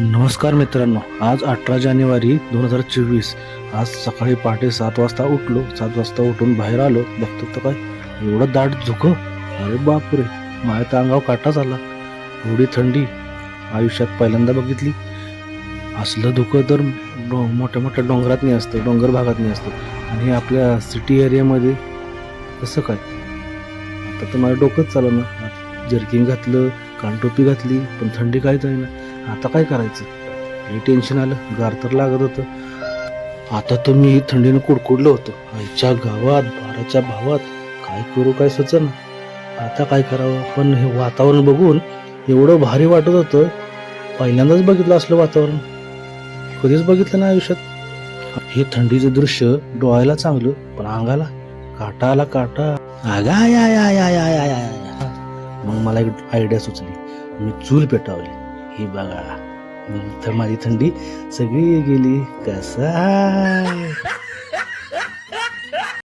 नमस्कार मित्रांनो आज अठरा जानेवारी दोन हजार चोवीस. आज सकाळी पहाटे सात वाजता उठलो सात वाजता उठून बाहेर आलो. बघतो तर काय एवढं दाट झुक? अरे बापरे माझ्या तर अंगावर काटाच आला एवढी थंडी आयुष्यात पहिल्यांदा बघितली. असलं धुकं तर डो मोठ्या मोठ्या डोंगरात नाही असतं डोंगर भागात नाही असतं. आणि आपल्या सिटी एरियामध्ये कसं काय? आता तर माझं डोकंच चालू ना जर्किंग घातलं कानटोपी घातली पण थंडी काय जाईना आता काय करायचं? हे टेन्शन आलं गार तर लागत होतं. आता तर मी थंडीनं कुडकुडलं होतं. आईच्या गावात बाराच्या भावात काय करू काय ना आता काय करावं? पण हे वातावरण बघून एवढं भारी वाटत होतं. पहिल्यांदाच बघितलं असलं वातावरण. कधीच बघितलं ना आयुष्यात. हे थंडीचं दृश्य डोळ्याला चांगलं पण अंगाला काटा आला काटा. आगा आय आय आय आय आय आय आय. मग मला एक आयडिया सुचली. मी चूल पेटावली. हे बघा. तर माझी थंडी सगळी गेली. कसा